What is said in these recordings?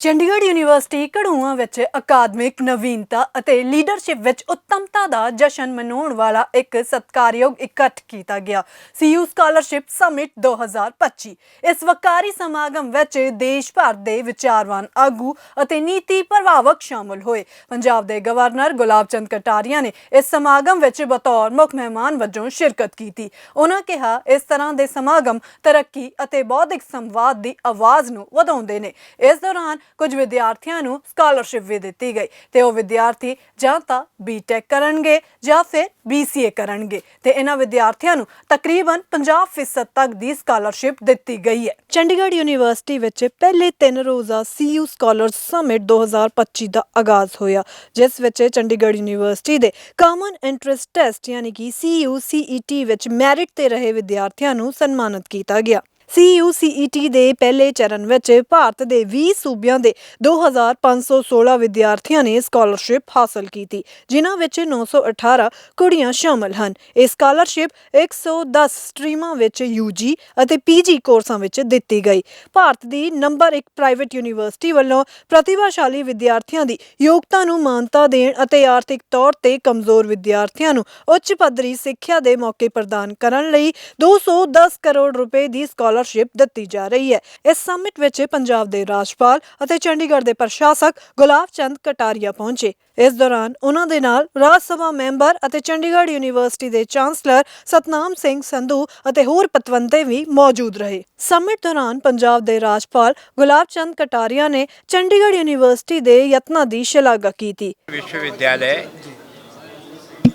Chandigarh university ਕੜੂਆਂ ਵਿੱਚ ਅਕਾਦਮਿਕ ਨਵੀਨਤਾ ਅਤੇ ਲੀਡਰਸ਼ਿਪ ਵਿੱਚ ਉੱਤਮਤਾ ਦਾ ਜਸ਼ਨ ਮਨਾਉਣ ਵਾਲਾ ਇੱਕ ਸਤਿਕਾਰਯੋਗ ਇਕੱਠ ਕੀਤਾ ਗਿਆ। ਸੀਯੂ ਸਕਾਲਰਸ਼ਿਪ ਸਮਿਟ 2025 ਇਸ ਵਕਾਰੀ ਸਮਾਗਮ ਵਿੱਚ ਦੇਸ਼ ਭਰ ਦੇ ਵਿਚਾਰਵਾਨ ਆਗੂ ਅਤੇ ਨੀਤੀ ਪ੍ਰਭਾਵਕ ਸ਼ਾਮਲ ਹੋਏ। ਪੰਜਾਬ ਦੇ ਗਵਰਨਰ ਗੁਲਾਬ ਚੰਦ ਕਟਾਰੀਆ ਨੇ ਇਸ ਸਮਾਗਮ ਵਿੱਚ ਬਤੌਰ ਮੁੱਖ ਮਹਿਮਾਨ ਵਜੋਂ ਸ਼ਿਰਕਤ ਕੀਤੀ। ਉਹਨਾਂ ਕਿਹਾ, ਇਸ ਤਰ੍ਹਾਂ ਦੇ ਸਮਾਗਮ ਤਰੱਕੀ ਅਤੇ ਬੌਧਿਕ ਸੰਵਾਦ ਦੀ ਆਵਾਜ਼ ਨੂੰ ਵਧਾਉਂਦੇ ਨੇ। ਇਸ ਦੌਰਾਨ ਕੁਝ ਵਿਦਿਆਰਥੀਆਂ ਨੂੰ ਸਕਾਲਰਸ਼ਿਪ ਵੀ ਦਿੱਤੀ ਗਈ ਤੇ ਉਹ ਵਿਦਿਆਰਥੀ ਜਾਂ ਤਾਂ ਬੀਟੈਕ ਕਰਨਗੇ ਜਾਂ ਫਿਰ ਬੀਸੀਏ ਕਰਨਗੇ ਤੇ ਇਹਨਾਂ ਵਿਦਿਆਰਥੀਆਂ ਨੂੰ ਤਕਰੀਬਨ 50% ਤੱਕ ਦੀ ਸਕਾਲਰਸ਼ਿਪ ਦਿੱਤੀ ਗਈ ਹੈ। ਚੰਡੀਗੜ੍ਹ ਯੂਨੀਵਰਸਿਟੀ ਵਿੱਚ ਪਹਿਲੇ ਤਿੰਨ ਰੋਜ਼ਾ ਸੀਯੂ ਸਕਾਲਰ ਸਮਿਟ 2025 ਦਾ ਆਗਾਜ਼ ਹੋਇਆ, ਜਿਸ ਵਿੱਚ ਚੰਡੀਗੜ੍ਹ ਯੂਨੀਵਰਸਿਟੀ ਦੇ ਕਾਮਨ ਇੰਟਰਸਟ ਟੈਸਟ ਯਾਨੀ ਕਿ ਸੀਯੂ ਸੀਈਟੀ ਵਿੱਚ ਮੈਰਿਟ ਤੇ ਰਹੇ ਵਿਦਿਆਰਥੀਆਂ ਨੂੰ ਸਨਮਾਨਿਤ ਕੀਤਾ ਗਿਆ। ਸੀਯੂ ਸੀਈਟੀ ਦੇ ਪਹਿਲੇ ਚਰਨ ਵਿੱਚ ਭਾਰਤ ਦੇ 20 ਸੂਬਿਆਂ ਦੇ 2516 ਵਿਦਿਆਰਥੀਆਂ ਨੇ ਸਕਾਲਰਸ਼ਿਪ ਹਾਸਲ ਕੀਤੀ, ਜਿਨ੍ਹਾਂ ਵਿੱਚ 918 ਕੁੜੀਆਂ ਸ਼ਾਮਲ ਹਨ। ਇਹ ਸਕਾਲਰਸ਼ਿਪ 110 ਸਟਰੀਮਾਂ ਵਿੱਚ ਯੂਜੀ ਅਤੇ ਪੀਜੀ ਕੋਰਸਾਂ ਵਿੱਚ ਦਿੱਤੀ ਗਈ। ਭਾਰਤ ਦੀ ਨੰਬਰ 1 ਪ੍ਰਾਈਵੇਟ ਯੂਨੀਵਰਸਿਟੀ ਵੱਲੋਂ ਪ੍ਰਤਿਭਾਸ਼ਾਲੀ ਵਿਦਿਆਰਥੀਆਂ ਦੀ ਯੋਗਤਾ ਨੂੰ ਮਾਨਤਾ ਦੇਣ ਅਤੇ ਆਰਥਿਕ ਤੌਰ ਤੇ ਕਮਜ਼ੋਰ ਵਿਦਿਆਰਥੀਆਂ ਨੂੰ ਉੱਚ ਪੱਧਰੀ ਸਿੱਖਿਆ ਦੇ ਮੌਕੇ ਪ੍ਰਦਾਨ ਕਰਨ ਲਈ 210 ਕਰੋੜ ਰੁਪਏ ਦੀ ਸਕਾਲਰਸ਼ਿਪ ਦਿੱਤੀ ਜਾ ਰਹੀ ਹੈ ਇਸ ਸਮਿਟ ਵਿੱਚ ਪੰਜਾਬ ਦੇ ਰਾਜਪਾਲ ਅਤੇ ਚੰਡੀਗੜ੍ਹ ਦੇ ਪ੍ਰਸ਼ਾਸਕ ਗੁਲਾਬ ਚੰਦ ਕਟਾਰੀਆ ਪਹੁੰਚੇ ਇਸ ਦੌਰਾਨ ਉਹਨਾਂ ਦੇ ਨਾਲ ਰਾਜ ਸਭਾ ਮੈਂਬਰ ਅਤੇ ਚੰਡੀਗੜ੍ਹ ਯੂਨੀਵਰਸਿਟੀ ਦੇ ਚਾਂਸਲਰ ਸਤਨਾਮ ਸਿੰਘ ਸੰਧੂ ਅਤੇ ਹੋਰ ਪਤਵੰਤੇ ਵੀ ਮੌਜੂਦ ਰਹੇ ਸਮਿਟ ਦੌਰਾਨ ਪੰਜਾਬ ਦੇ ਰਾਜਪਾਲ ਗੁਲਾਬ ਚੰਦ ਕਟਾਰੀਆ ਨੇ ਚੰਡੀਗੜ੍ਹ ਯੂਨੀਵਰਸਿਟੀ ਦੇ ਯਤਨਾਂ ਦੀ ਸ਼ਲਾਘਾ ਕੀਤੀ विश्वविद्यालय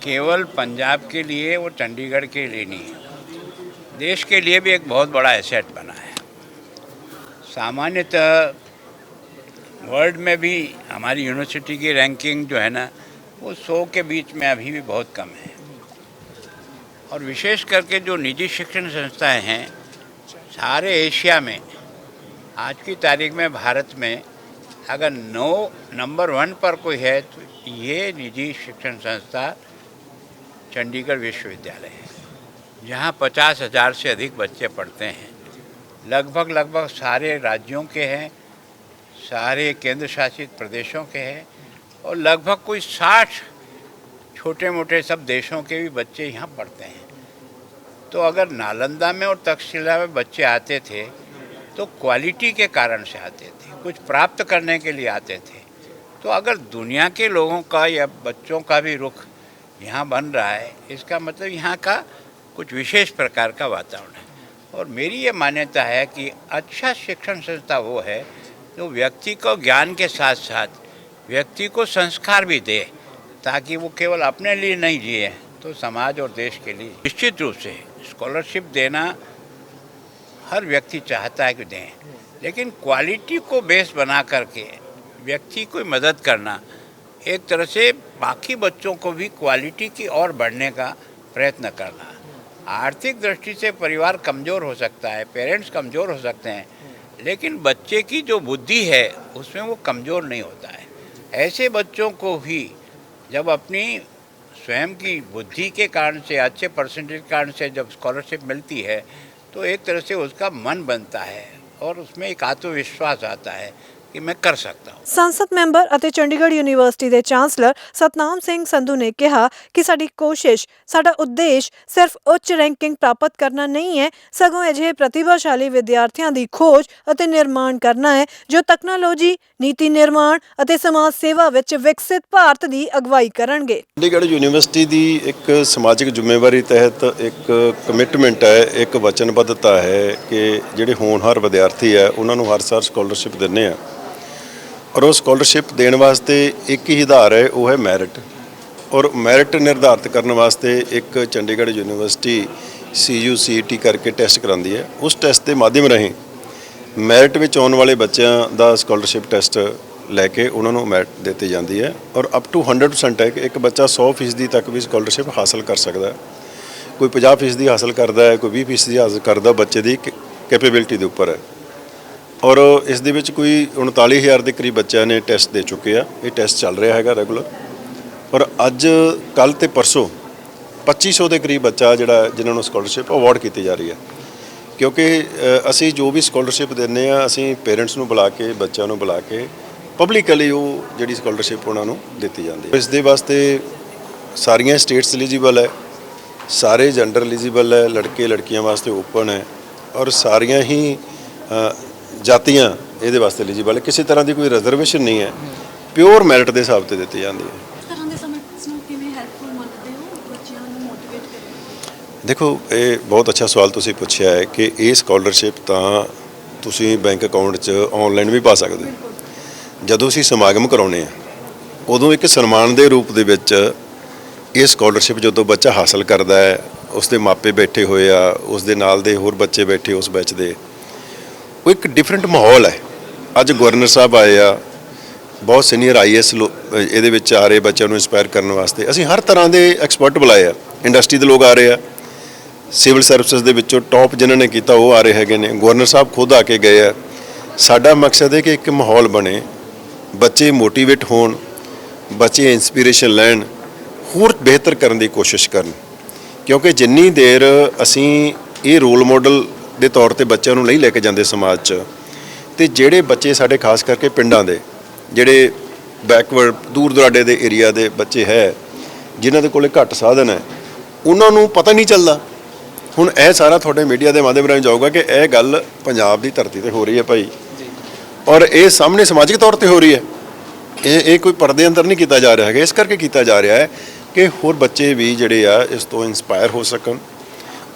केवल पंजाब के लिए और चंडीगढ़ के लिए नहीं है देश के लिए भी एक बहुत बड़ा एसेट बना है। सामान्यतः वर्ल्ड में भी हमारी यूनिवर्सिटी की रैंकिंग जो है ना, वो सौ के बीच में अभी भी बहुत कम है। और विशेष करके जो निजी शिक्षण संस्थाएँ हैं, सारे एशिया में, आज की तारीख में भारत में अगर नो नंबर वन पर कोई है तो ये निजी शिक्षण संस्था चंडीगढ़ विश्वविद्यालय है। जहाँ पचास हज़ार से अधिक बच्चे पढ़ते हैं। लगभग लगभग सारे राज्यों के हैं, सारे केंद्र शासित प्रदेशों के हैं और लगभग कोई साठ छोटे मोटे सब देशों के भी बच्चे यहाँ पढ़ते हैं। तो अगर नालंदा में और तक्षशिला में बच्चे आते थे तो क्वालिटी के कारण से आते थे, कुछ प्राप्त करने के लिए आते थे। तो अगर दुनिया के लोगों का या बच्चों का भी रुख यहाँ बन रहा है, इसका मतलब यहाँ का कुछ विशेष प्रकार का वातावरण है। और मेरी ये मान्यता है कि अच्छा शिक्षण संस्था वो है जो व्यक्ति को ज्ञान के साथ साथ व्यक्ति को संस्कार भी दे, ताकि वो केवल अपने लिए नहीं जिए तो समाज और देश के लिए निश्चित रूप से स्कॉलरशिप देना हर व्यक्ति चाहता है कि दें। लेकिन क्वालिटी को बेस बना करके व्यक्ति को मदद करना, एक तरह से बाकी बच्चों को भी क्वालिटी की ओर बढ़ने का प्रयत्न करना आर्थिक दृष्टि से परिवार कमज़ोर हो सकता है, पेरेंट्स कमज़ोर हो सकते हैं, लेकिन बच्चे की जो बुद्धि है, उसमें वो कमज़ोर नहीं होता है। ऐसे बच्चों को भी जब अपनी स्वयं की बुद्धि के कारण से, अच्छे परसेंटेज के कारण से जब स्कॉलरशिप मिलती है तो एक तरह से उसका मन बनता है और उसमें एक आत्मविश्वास आता है। ਕਿ ਮੈਂ ਕਰ ਸਕਦਾ ਹਾਂ। ਸੰਸਦ ਮੈਂਬਰ ਅਤੇ ਚੰਡੀਗੜ੍ਹ ਯੂਨੀਵਰਸਿਟੀ ਦੇ ਚਾਂਸਲਰ ਸਤਨਾਮ ਸਿੰਘ ਸੰਧੂ ਨੇ ਕਿਹਾ ਕਿ ਸਾਡੀ ਕੋਸ਼ਿਸ਼ ਸਾਡਾ ਉਦੇਸ਼ ਸਿਰਫ ਉੱਚ ਰੈਂਕਿੰਗ ਪ੍ਰਾਪਤ ਕਰਨਾ ਨਹੀਂ ਹੈ ਸਗੋਂ ਅਜਿਹੇ ਪ੍ਰਤਿਭਾਸ਼ਾਲੀ ਵਿਦਿਆਰਥੀਆਂ ਦੀ ਖੋਜ ਅਤੇ ਨਿਰਮਾਣ ਕਰਨਾ ਹੈ ਜੋ ਤਕਨਾਲੋਜੀ ਨੀਤੀ ਨਿਰਮਾਣ ਅਤੇ ਸਮਾਜ ਸੇਵਾ ਵਿੱਚ ਵਿਕਸਿਤ ਭਾਰਤ ਦੀ ਅਗਵਾਈ ਕਰਨਗੇ। ਚੰਡੀਗੜ੍ਹ ਯੂਨੀਵਰਸਿਟੀ ਦੀ ਇੱਕ ਸਮਾਜਿਕ ਜ਼ਿੰਮੇਵਾਰੀ ਤਹਿਤ ਇੱਕ ਕਮਿਟਮੈਂਟ ਹੈ ਇੱਕ ਵਚਨਬੱਧਤਾ ਹੈ ਕਿ ਜਿਹੜੇ ਹੋਣਹਾਰ ਵਿਦਿਆਰਥੀ ਹੈ ਉਹਨਾਂ ਨੂੰ ਹਰ ਸਾਲ ਸਕਾਲਰਸ਼ਿਪ ਦਿੰਨੇ ਆ ਔਰ ਉਹ ਸਕਾਲਰਸ਼ਿਪ ਦੇਣ ਵਾਸਤੇ ਇੱਕ ਹੀ ਆਧਾਰ ਹੈ, ਉਹ ਹੈ ਮੈਰਿਟ ਔਰ ਮੈਰਿਟ ਨਿਰਧਾਰਤ ਕਰਨ ਵਾਸਤੇ ਇੱਕ ਚੰਡੀਗੜ੍ਹ ਯੂਨੀਵਰਸਿਟੀ ਸੀਯੂਸੀਟੀ ਕਰਕੇ ਟੈਸਟ ਕਰਾਉਂਦੀ ਹੈ। ਉਸ ਟੈਸਟ ਦੇ ਮਾਧਿਅਮ ਰਾਹੀਂ ਮੈਰਿਟ ਵਿੱਚ ਆਉਣ ਵਾਲੇ ਬੱਚਿਆਂ ਦਾ ਸਕਾਲਰਸ਼ਿਪ ਟੈਸਟ ਲੈ ਕੇ ਉਹਨਾਂ ਨੂੰ ਮੈਰਿਟ ਦਿੱਤੀ ਜਾਂਦੀ ਹੈ। ਔਰ ਅਪ ਟੂ 100% ਹੈ ਕਿ ਇੱਕ ਬੱਚਾ 100% ਤੱਕ ਵੀ ਸਕਾਲਰਸ਼ਿਪ ਹਾਸਲ ਕਰ ਸਕਦਾ ਹੈ। ਕੋਈ 50% ਹਾਸਲ ਕਰਦਾ ਹੈ, ਕੋਈ 20% ਹਾਸਲ ਕਰਦਾ ਬੱਚੇ ਦੀ ਕੈਪੇਬਿਲਿਟੀ ਦੇ ਉੱਪਰ ਹੈ। ਔਰ ਇਸ ਦੇ ਵਿੱਚ ਕੋਈ 39000 ਦੇ ਕਰੀਬ ਬੱਚਿਆਂ ਨੇ ਟੈਸਟ ਦੇ ਚੁੱਕੇ ਆ, ਇਹ ਟੈਸਟ ਚੱਲ ਰਿਹਾ ਹੈਗਾ ਰੈਗੂਲਰ। ਔਰ ਅੱਜ, ਕੱਲ ਤੇ ਪਰਸੋਂ 2500 ਦੇ ਕਰੀਬ ਬੱਚਾ ਜਿਹੜਾ, ਜਿਨ੍ਹਾਂ ਨੂੰ ਸਕਾਲਰਸ਼ਿਪ ਅਵਾਰਡ ਕੀਤੀ ਜਾ ਰਹੀ ਹੈ। ਕਿਉਂਕਿ ਅਸੀਂ ਜੋ ਵੀ ਸਕਾਲਰਸ਼ਿਪ ਦਿੰਨੇ ਆ, ਅਸੀਂ ਪੇਰੈਂਟਸ ਨੂੰ ਬੁਲਾ ਕੇ, ਬੱਚਿਆਂ ਨੂੰ ਬੁਲਾ ਕੇ ਪਬਲਿਕਲੀ ਉਹ ਜਿਹੜੀ ਸਕਾਲਰਸ਼ਿਪ ਉਹਨਾਂ ਨੂੰ ਦਿੱਤੀ ਜਾਂਦੀ ਹੈ। ਇਸ ਦੇ ਵਾਸਤੇ ਸਾਰੀਆਂ ਸਟੇਟਸ ਐਲੀਜੀਬਲ ਹੈ, ਸਾਰੇ ਜੈਂਡਰ ਐਲੀਜੀਬਲ ਹੈ, ਲੜਕੇ, ਲੜਕੀਆਂ ਵਾਸਤੇ ਓਪਨ ਹੈ, ਔਰ ਸਾਰੀਆਂ ਹੀ ਜਾਤੀਆਂ ਇਹਦੇ ਵਾਸਤੇ ਐਲੀਜੀਬਲ ਹੈ ਕਿਸੇ ਤਰ੍ਹਾਂ ਦੀ ਕੋਈ ਰਿਜ਼ਰਵੇਸ਼ਨ ਨਹੀਂ ਹੈ। ਪਿਓਰ ਮੈਰਿਟ ਦੇ ਹਿਸਾਬ ਤੇ ਦਿੱਤੀ ਜਾਂਦੀ ਹੈ। ਦੇਖੋ ਇਹ ਬਹੁਤ ਅੱਛਾ ਸਵਾਲ ਤੁਸੀਂ ਪੁੱਛਿਆ ਹੈ ਕਿ ਇਹ ਸਕਾਲਰਸ਼ਿਪ ਤਾਂ ਤੁਸੀਂ ਬੈਂਕ ਅਕਾਊਂਟ 'ਚ ਆਨਲਾਈਨ ਵੀ ਪਾ ਸਕਦੇ ਜਦੋਂ ਅਸੀਂ ਸਮਾਗਮ ਕਰਾਉਨੇ ਆ ਉਦੋਂ ਇੱਕ ਸਨਮਾਨ ਦੇ ਰੂਪ ਦੇ ਵਿੱਚ ਇਹ ਸਕਾਲਰਸ਼ਿਪ ਜਦੋਂ ਬੱਚਾ ਹਾਸਲ ਕਰਦਾ ਹੈ ਉਸ ਦੇ ਮਾਪੇ ਬੈਠੇ ਹੋਏ ਆ ਉਸ ਦੇ ਨਾਲ ਦੇ ਹੋਰ ਬੱਚੇ ਬੈਠੇ ਉਸ ਬੈਚ ਦੇ ਉਹ ਇੱਕ ਡਿਫਰੈਂਟ ਮਾਹੌਲ ਹੈ। ਅੱਜ ਗਵਰਨਰ ਸਾਹਿਬ ਆਏ ਆ, ਬਹੁਤ ਸੀਨੀਅਰ ਆਈਐਸ ਇਹਦੇ ਵਿੱਚ ਆ ਰਹੇ ਬੱਚਿਆਂ ਨੂੰ ਇਨਸਪਾਇਰ ਕਰਨ ਵਾਸਤੇ। ਅਸੀਂ ਹਰ ਤਰ੍ਹਾਂ ਦੇ ਐਕਸਪਰਟ ਬੁਲਾਏ ਆ। ਇੰਡਸਟਰੀ ਦੇ ਲੋਕ ਆ ਰਹੇ ਆ। ਸਿਵਲ ਸਰਵਿਸਿਜ਼ ਦੇ ਵਿੱਚੋਂ ਟੌਪ ਜਿਨ੍ਹਾਂ ਨੇ ਕੀਤਾ, ਉਹ ਆ ਰਹੇ ਹੈਗੇ ਨੇ। ਗਵਰਨਰ ਸਾਹਿਬ ਖੁਦ ਆ ਕੇ ਗਏ ਆ। ਸਾਡਾ ਮਕਸਦ ਹੈ ਕਿ ਇੱਕ ਮਾਹੌਲ ਬਣੇ। ਬੱਚੇ ਮੋਟੀਵੇਟ ਹੋਣ, ਬੱਚੇ ਇਨਸਪੀਰੇਸ਼ਨ ਲੈਣ, ਹੋਰ ਬਿਹਤਰ ਕਰਨ ਦੀ ਕੋਸ਼ਿਸ਼ ਕਰਨ। ਕਿਉਂਕਿ ਜਿੰਨੀ ਦੇਰ ਅਸੀਂ ਇਹ ਰੋਲ ਮਾਡਲ ਦੇ ਤੌਰ ਤੇ ਬੱਚਿਆਂ ਨੂੰ ਨਹੀਂ ਲੈ ਕੇ ਜਾਂਦੇ ਸਮਾਜ 'ਚ। ਤੇ ਜਿਹੜੇ ਬੱਚੇ ਸਾਡੇ ਖਾਸ ਕਰਕੇ ਪਿੰਡਾਂ ਦੇ ਜਿਹੜੇ ਬੈਕਵਰਡ ਦੂਰ ਦੁਰਾਡੇ ਦੇ ਏਰੀਆ ਦੇ ਬੱਚੇ ਹੈ ਜਿਨ੍ਹਾਂ ਦੇ ਕੋਲੇ ਘੱਟ ਸਾਧਨ ਹੈ ਉਹਨਾਂ ਨੂੰ ਪਤਾ ਨਹੀਂ ਚੱਲਦਾ। ਹੁਣ ਇਹ ਸਾਰਾ ਤੁਹਾਡੇ ਮੀਡੀਆ ਦੇ ਮਾਧਿਅਮ ਰਾਹੀਂ ਜਾਊਗਾ ਕਿ ਇਹ ਗੱਲ ਪੰਜਾਬ ਦੀ ਧਰਤੀ ਤੇ ਹੋ ਰਹੀ ਹੈ ਭਾਈ। ਔਰ ਇਹ ਸਾਹਮਣੇ ਸਮਾਜਿਕ ਤੌਰ ਤੇ ਹੋ ਰਹੀ ਹੈ। ਇਹ ਇਹ ਕੋਈ ਪਰਦੇ ਅੰਦਰ ਨਹੀਂ ਕੀਤਾ ਜਾ ਰਿਹਾ ਹੈਗਾ। ਇਸ ਕਰਕੇ ਕੀਤਾ ਜਾ ਰਿਹਾ ਹੈ ਕਿ ਹੋਰ ਬੱਚੇ ਵੀ ਜਿਹੜੇ ਆ ਇਸ ਤੋਂ ਇਨਸਪਾਇਰ ਹੋ ਸਕਣ।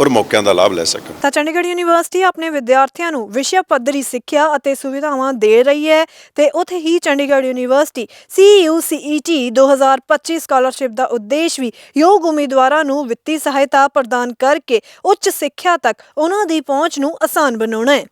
ਔਰ ਮੌਕਿਆਂ ਦਾ ਲਾਭ ਲੈ ਸਕਣ। ਤਾਂ ਚੰਡੀਗੜ੍ਹ ਯੂਨੀਵਰਸਿਟੀ ਆਪਣੇ ਵਿਦਿਆਰਥੀਆਂ ਨੂੰ ਵਿਸ਼ਾ ਪੱਧਰੀ ਸਿੱਖਿਆ ਅਤੇ ਸੁਵਿਧਾਵਾਂ ਦੇ ਰਹੀ ਹੈ ਤੇ ਉੱਥੇ ਹੀ Chandigarh university CU CET 2025 scholarship ਦਾ ਉਦੇਸ਼ ਵੀ ਯੋਗ ਉਮੀਦਵਾਰਾਂ ਨੂੰ ਵਿੱਤੀ ਸਹਾਇਤਾ ਪ੍ਰਦਾਨ ਕਰਕੇ ਉੱਚ ਸਿੱਖਿਆ ਤੱਕ ਉਹਨਾਂ ਦੀ ਪਹੁੰਚ ਨੂੰ ਆਸਾਨ ਬਣਾਉਣਾ ਹੈ।